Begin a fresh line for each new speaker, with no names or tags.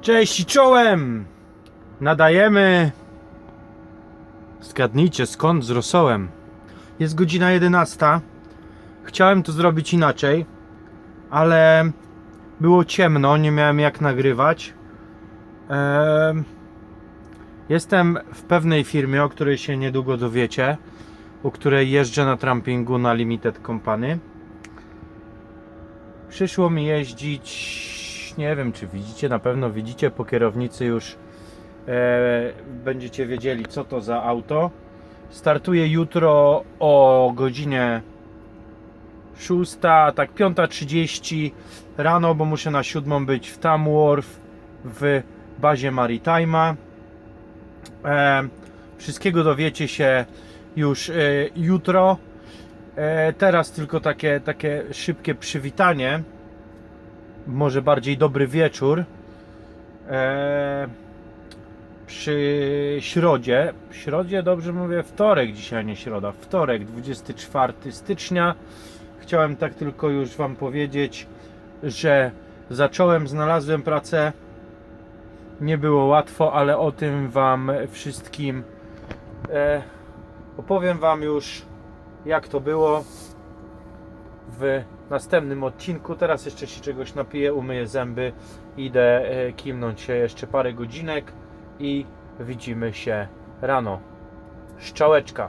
Cześć i czołem! Nadajemy. Zgadnijcie skąd z rosołem. Jest godzina 11. Chciałem to zrobić inaczej, ale było ciemno, nie miałem jak nagrywać. Em, Jestem w pewnej firmie, o której się niedługo dowiecie, u której jeżdżę na trampingu na Limited Company. Przyszło mi jeździć, nie wiem czy widzicie, na pewno widzicie po kierownicy już e, będziecie wiedzieli co to za auto. Startuję jutro o godzinie 6, tak 5.30 rano, bo muszę na 7 być w Tamworth w bazie Maritime'a. E, wszystkiego dowiecie się już e, jutro. E, teraz tylko takie, takie szybkie przywitanie. Może bardziej dobry wieczór. E, przy środzie. Środzie, dobrze mówię, wtorek dzisiaj, nie środa. Wtorek, 24 stycznia. Chciałem tak tylko już Wam powiedzieć, że zacząłem, znalazłem pracę. Nie było łatwo, ale o tym Wam wszystkim e, opowiem Wam już, jak to było w następnym odcinku. Teraz jeszcze się czegoś napiję, umyję zęby, idę e, kimnąć się jeszcze parę godzinek i widzimy się rano. Szczałeczka.